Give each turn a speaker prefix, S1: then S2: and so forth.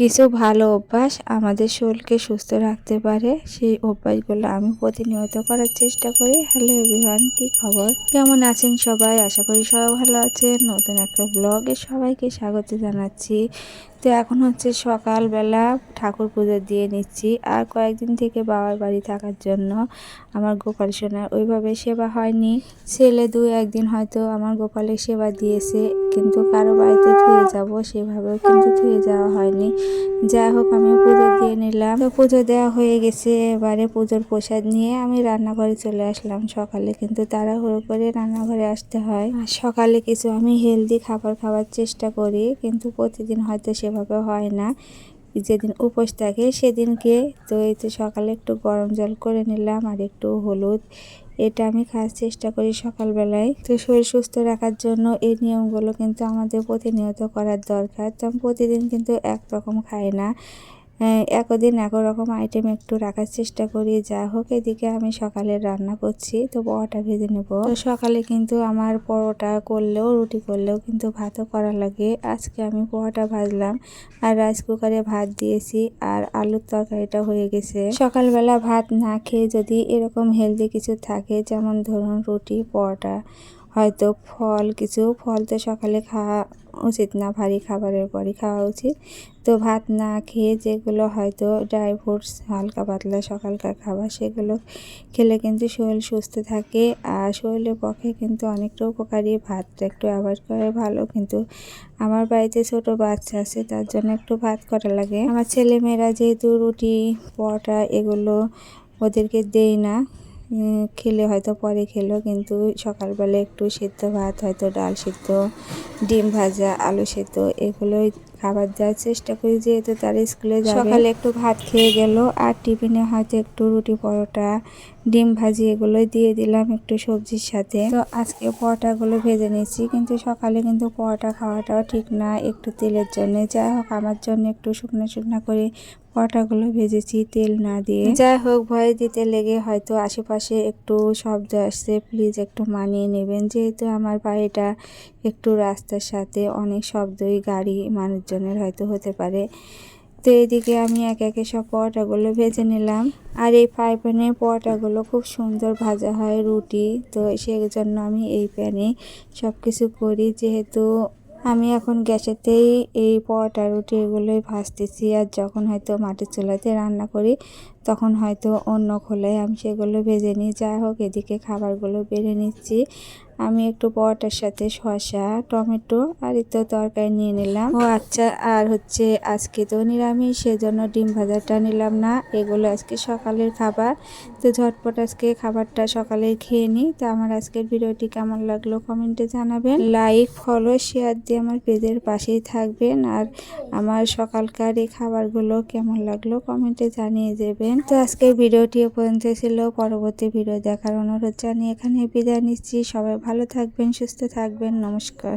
S1: কিছু ভালো অভ্যাস আমাদের শরীরকে সুস্থ রাখতে পারে, সেই অভ্যাসগুলো আমি প্রতিনিয়ত করার চেষ্টা করি। হ্যালো এভরিওয়ান কি খবর? কেমন আছেন সবাই? আশা করি সবাই ভালো আছেন। নতুন একটা ব্লগে সবাইকে স্বাগত জানাচ্ছি। তো এখন হচ্ছে সকালবেলা ঠাকুর পুজো দিয়ে নিচ্ছি। আর কয়েকদিন থেকে বাবার বাড়ি থাকার জন্য আমার গোপাল সোনার ওইভাবে সেবা হয়নি। ছেলে দু একদিন হয়তো আমার গোপালের সেবা দিয়েছে, কিন্তু কারও বাড়িতে ধুয়ে যাব সেভাবেও কিন্তু ধুয়ে যাওয়া হয়নি। যাই হোক আমি পুজো দিয়ে নিলাম। তো পুজো দেওয়া হয়ে গেছে, এবারে পুজোর প্রসাদ নিয়ে আমি রান্নাঘরে চলে আসলাম সকালে, কিন্তু তাড়াহুড়ো করে রান্নাঘরে আসতে হয়। সকালে কিছু আমি হেলদি খাবার খাওয়ার চেষ্টা করি, কিন্তু প্রতিদিন হয়তো সেভাবে হয় না। যেদিন উপোস থাকে সেদিনকে তো এই তো সকালে একটু গরম জল করে নিলাম আর একটু হলুদ, এটা আমি খাওয়ার চেষ্টা করি সকালবেলায়। তো শরীর সুস্থ রাখার জন্য এই নিয়মগুলো কিন্তু আমাদের প্রতিনিয়ত করার দরকার। তো আমি প্রতিদিন কিন্তু একরকম খাই না। একদিন এক রকম আইটেম একটু রাখার চেষ্টা করি। যা হোক, এদিকে আমি সকালে রান্না করছি, তো পরোটা ভেজে নেব। তো সকালে কিন্তু আমার পরোটা করলেও, রুটি করলেও কিন্তু ভাতও করা লাগে। আজকে আমি পরোটা ভাজলাম, আর রাইস কুকারে ভাত দিয়েছি, আর আলুর তরকারিটা হয়ে গেছে। সকালবেলা ভাত না খেয়ে যদি এরকম হেলদি কিছু থাকে, যেমন ধরুন রুটি, পরোটা হয়তো ফল, কিছু ফল তো সকালে খাওয়া উচিত না, ভারী খাবারের পরই খাওয়া উচিত। তো ভাত না খেয়ে যেগুলো হয়তো ড্রাই ফ্রুটস হালকা পাতলা সকালকার খাবার, সেগুলো খেলে কিন্তু শরীর সুস্থ থাকে। আর শরীরের পক্ষে কিন্তু অনেকটা উপকারী। ভাতটা একটু অ্যাভয়েড করে ভালো। কিন্তু আমার বাড়িতে ছোট বাচ্চা আছে, তার জন্য একটু ভাত করা লাগে। আমার ছেলেমেয়েরা যেহেতু রুটি, পরোটা এগুলো ওদেরকে দেই না। খেলে হয়তো পরে খেলো, কিন্তু সকালবেলা একটু সেদ্ধ ভাত, হয়তো ডাল সেদ্ধ, ডিম ভাজা, আলু সেদ্ধ, এগুলোই খাবার দেওয়ার চেষ্টা করি, যেহেতু তার স্কুলে সকালে একটু ভাত খেয়ে গেল, আর টিফিনে হয়তো একটু রুটি, পরোটা, ডিম ভাজি এগুলোই দিয়ে দিলাম একটু সবজির সাথে। তো আজকে পরোটাগুলো ভেজে নিয়েছি, কিন্তু সকালে কিন্তু পরোটা খাওয়াটাও ঠিক না, একটু তেলের জন্য। যাই হোক, আমার জন্য একটু শুকনো শুকনো করে পরোটাগুলো ভেজেছি তেল না দিয়ে। যাই হোক, ভয় দিতে লেগে হয়তো আশেপাশে একটু শব্দ আসছে প্লিজ একটু মানিয়ে নেবেন, যেহেতু আমার বাড়িটা একটু রাস্তার সাথে অনেক শব্দই গাড়ি মানুষজনের হয়তো হতে পারে। তো এইদিকে আমি এক একে সব পরোটাগুলো ভেজে নিলাম। আর এই ফ্রাই প্যানে পরোটাগুলো খুব সুন্দর ভাজা হয় রুটি। তো সেই জন্য আমি এই প্যানে সব কিছু করি। যেহেতু আমি এখন গ্যাসেতেই এই পরোটা রুটি এগুলোই ভাজতেছি। আর যখন হয়তো মাটির চুলাতে রান্না করি তখন হয়তো অন্য খোলায় আমি সেগুলো ভেজে নিই। যাই হোক, এদিকে খাবারগুলো বেড়ে নিচ্ছি। আমি একটু পরোটার সাথে শসা, টমেটো আর একটু তরকারি নিয়ে নিলাম। ও আচ্ছা আর হচ্ছে আজকে তো নিরামিষ, সেজন্য ডিম ভাজাটা নিলাম না। এগুলো আজকে সকালের খাবার। তো ঝটপট আজকে খাবারটা সকালে খেয়ে নিই। তো আমার আজকের ভিডিওটি কেমন লাগল কমেন্টে জানাবেন। লাইক, ফলো, শেয়ার দিয়ে আমার পেজের পাশেই থাকবেন। আর আমার সকালকার এই খাবারগুলো কেমন লাগল কমেন্টে জানিয়ে দেবেন। তো আজকের ভিডিওটি পর্যন্ত ছিল। পরবর্তী ভিডিও দেখার অনুরোধ জানিয়ে এখানে বিদায় নিচ্ছি। সবাই ভালো থাকবেন, সুস্থ থাকবেন। নমস্কার।